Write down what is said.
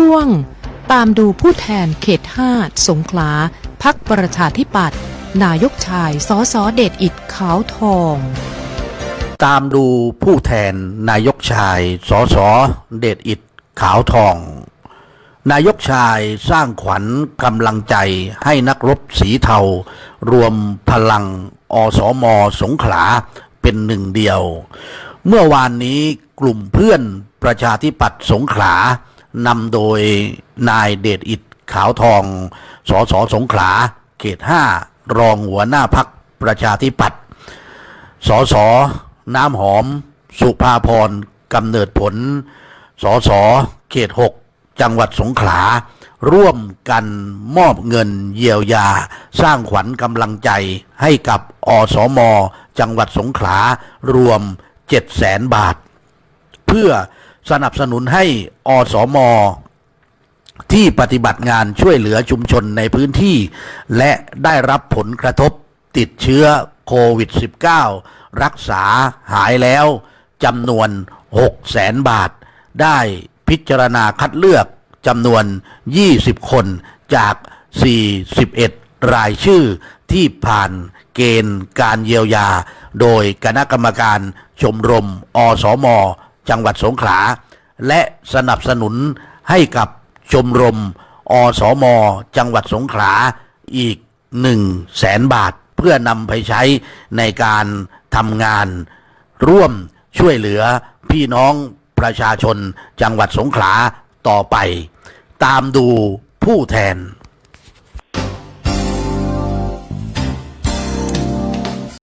ช่วง ตามดูผู้แทนเขต5สงขลาพักประชาธิปัตย์นายกชายสอสอเดชอิดขาวทอง ตามดูผู้แทนนายกชายสอสอเดชอิดขาวทอง นายกชายสร้างขวัญกำลังใจให้นักรบสีเทา รวมพลังอสมสงขลาเป็นหนึ่งเดียว เมื่อวานนี้กลุ่มเพื่อนประชาธิปัตย์สงขลา นำโดยนายเดชอิดขาวทอง สสสงขลา เขตห้ารองหัวหน้าพักประชาธิปัตย์ สสน้ำหอม สุภาพรกำเนิดผล สสเขต6จังหวัดสงขลา ร่วมกันมอบเงินเยียวยา สร้างขวัญกำลังใจให้กับอสม จังหวัดสงขลารวม 7 0 0แสนบาท เพื่อ สนับสนุนให้อสมที่ปฏิบัติงานช่วยเหลือชุมชนในพื้นที่ และได้รับผลกระทบติดเชื้อโควิด -19 รักษาหายแล้วจำนวน6แสนบาท ได้พิจารณาคัดเลือกจำนวน 20 คนจาก 41 รายชื่อที่ผ่านเกณฑ์การเยียวยา โดยคณะกรรมการชมรม อสม จังหวัดสงขลา และสนับสนุนให้กับชมรม อสม จังหวัดสงขลาอีก1 0 0 0 0แสนบาท เพื่อนำไปใช้ในการทำงาน ร่วมช่วยเหลือพี่น้องประชาชนจังหวัดสงขลาต่อไป ตามดูผู้แทน